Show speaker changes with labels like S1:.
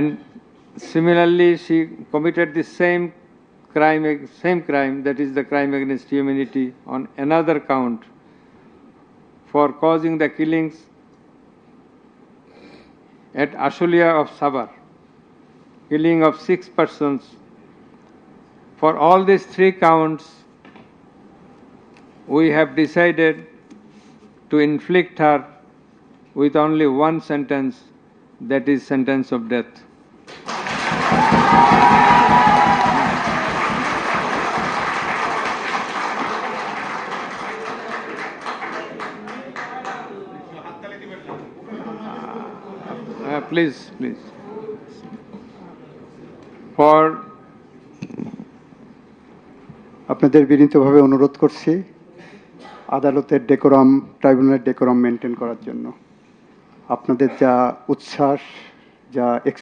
S1: and similarly she committed the same crime same crime that is the crime against humanity on another count for causing the killings at Ashulia of Sabar. Killing of six persons. For all these three counts we have decided to inflict her with only one sentence that is sentence of death please please. For
S2: আপনাদের বিনীতভাবে অনুরোধ করছি আদালতের decorum ট্রাইব্যুনালের decorum maintain করার জন্য। আপনাদের যা উচ্ছ্বাস, যা